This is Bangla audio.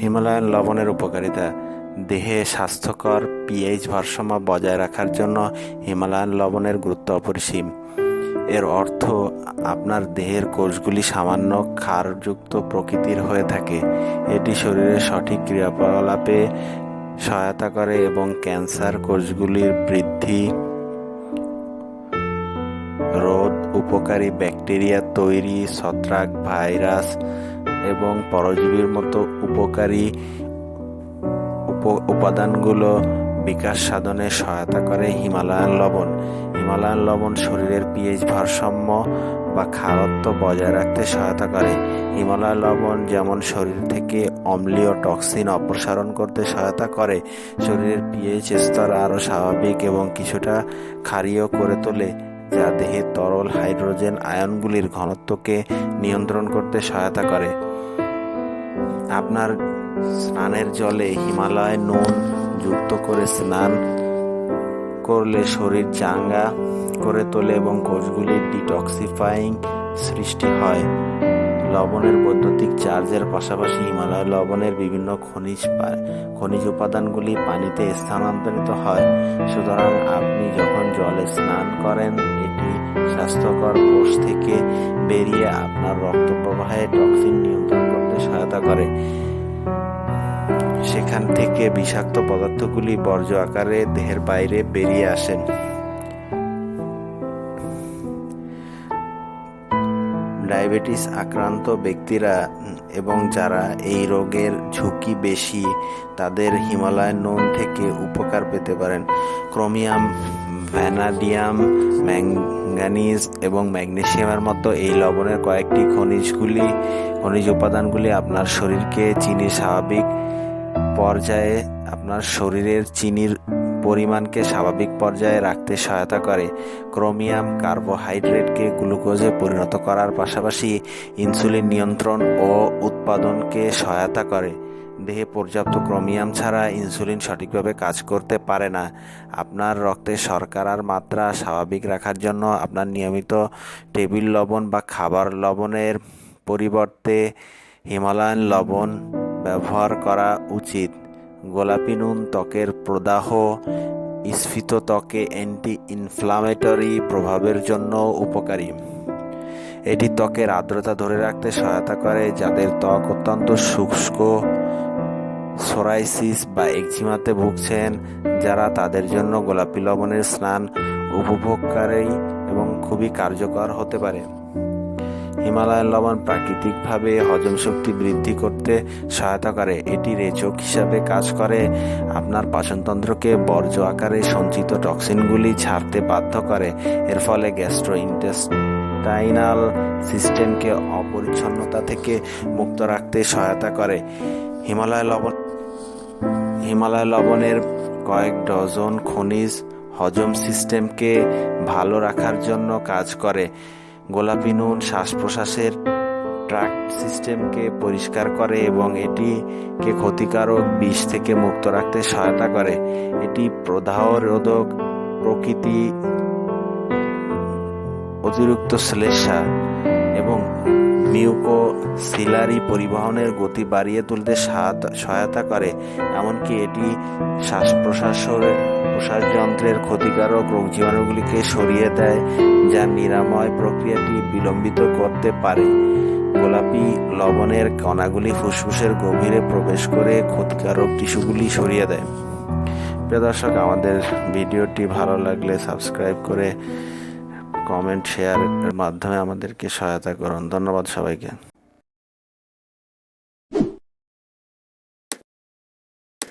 হিমালয়ান লবণের উপকারিতা। দেহে স্বাস্থ্যকর পিএইচ ভারসাম্য বজায় রাখার জন্য হিমালয়ান লবণের গুরুত্ব অপরিসীম। এর অর্থ, আপনার দেহের কোষগুলি সামান্য ক্ষারযুক্ত প্রকৃতির হয়ে থাকে। এটি শরীরের সঠিক ক্রিয়াকলাপে সহায়তা করে এবং ক্যান্সার কোষগুলির বৃদ্ধি, রোধ উপকারী ব্যাকটেরিয়া তৈরি, ছত্রাক ভাইরাস এবং পরজীবীর মতো উপকারী উপ- উপাদানগুলো বিকাশ সাধনে সহায়তা করে হিমালয়ান লবণ। হিমালয়ান লবণ শরীরের পিএইচ ভারসাম্য বা ক্ষারত্ব বজায় রাখতে সহায়তা করে। হিমালয় লবণ যেমন শরীর থেকে অম্লীয় টক্সিন অপসারণ করতে সহায়তা করে, শরীরের পিএইচ স্তর আরও স্বাভাবিক এবং কিছুটা ক্ষারীয় করে তোলে, যা দেহে তরল হাইড্রোজেন আয়নগুলির ঘনত্বকে নিয়ন্ত্রণ করতে সহায়তা করে। আপনার স্নানের জলে হিমালয় নুন যুক্ত করে স্নান করলে শরীর চাঙ্গা করে তোলে এবং কোষগুলির ডিটক্সিফাইং সৃষ্টি হয়। লবণের বৈদ্যুতিক চার্জের পাশাপাশি হিমালয় লবণের বিভিন্ন খনিজ খনিজ উপাদানগুলি পানিতে স্থানান্তরিত হয়। সুতরাং আপনি যখন জলে স্নান করেন, এটি স্বাস্থ্যকর কোষ থেকে বেরিয়ে আপনার রক্ত প্রবাহে টক্সিন করতে সহায়তা করে। সেখান থেকে বিষাক্ত পদার্থগুলি বর্জ্য আকারে দেহের বাইরে বেরিয়ে আসেন ডায়াবেটিস আক্রান্ত ব্যক্তিরা এবং যারা এই রোগের ঝুঁকি বেশি, তাদের হিমালয়ান নুন থেকে উপকার পেতে পারেন। ক্রোমিয়াম ভ্যানাডিয়াম ম্যাঙ্গানিজ এবং ম্যাগনেসিয়ামের মতো এই লবণের কয়েকটি খনিজগুলি, খনিজ উপাদানগুলি আপনার শরীরকে চিনির স্বাভাবিক পর্যায়ে, আপনার শরীরের চিনির পরিমাণকে স্বাভাবিক পর্যায়ে রাখতে সহায়তা করে। ক্রোমিয়াম কার্বোহাইড্রেটকে গ্লুকোজে পরিণত করার পাশাপাশি ইনসুলিন নিয়ন্ত্রণ ও উৎপাদনকে সহায়তা করে। দেহে পর্যাপ্ত ক্রোমিয়াম ছাড়া ইনসুলিন সঠিকভাবে কাজ করতে পারে না। আপনার রক্তে শর্করার মাত্রা স্বাভাবিক রাখার জন্য আপনার নিয়মিত টেবিল লবণ বা খাবার লবণের পরিবর্তে হিমালয়ান লবণ ব্যবহার করা উচিত। গোলাপি নুন ত্বকের প্রদাহ, স্ফীত ত্বকে অ্যান্টি ইনফ্লামেটরি প্রভাবের জন্য উপকারী। এটি ত্বকের আর্দ্রতা ধরে রাখতে সহায়তা করে, যাদের ত্বক অত্যন্ত শুষ্ক সোরাইসিস বা একজিমাতে ভুগছেন যারা তাদের জন্য গোলাপি লবণের স্নান উপভোগকারী এবং খুবই কার্যকর হতে পারে। হিমালয়ান লবণ প্রাকৃতিকভাবে হজম শক্তি বৃদ্ধি করতে সহায়তা করে। এটি রেচক হিসাবে কাজ করে। আপনার পাচনতন্ত্রকে বর্জ্য আকারে সঞ্চিত টক্সিনগুলি ছাড়তে বাধ্য করে। এর ফলে গ্যাস্ট্রো ইন্টেস্টাইনাল সিস্টেমকে অপরিচ্ছন্নতা থেকে মুক্ত রাখতে সহায়তা করে। হিমালয় লবণ হিমালয় লবণের কয়েক ডজন খনিজ হজম সিস্টেমকে ভালো রাখার জন্য কাজ করে। গোলাপি নুন শ্বাস প্রশ্বাসের ট্রাক সিস্টেমকে পরিষ্কার করে এবং এটিকে ক্ষতিকারক বিষ থেকে মুক্ত রাখতে সহায়তা করে। এটি প্রদাহ রোধক প্রকৃতি অতিরিক্ত শ্লেষা এবং মিউকোসিলারি পরিবহনের গতি বাড়িয়ে তুলতে সহায়তা করে, এমনকি এটি শ্বাস প্রশ্বাসের প্রশ্বাস যন্ত্রের ক্ষতিকারক রোগ জীবাণুগুলিকে সরিয়ে দেয়, যা নিরাময় প্রক্রিয়াটি বিলম্বিত করতে পারে। গোলাপি লবণের কণাগুলি ফুসফুসের গভীরে প্রবেশ করে ক্ষতিকারক টিস্যুগুলি সরিয়ে দেয়। প্রিয় দর্শক, আমাদের ভিডিওটি ভালো লাগলে সাবস্ক্রাইব করে কমেন্ট শেয়ারের মাধ্যমে আমাদেরকে সহায়তা করুন। ধন্যবাদ সবাইকে।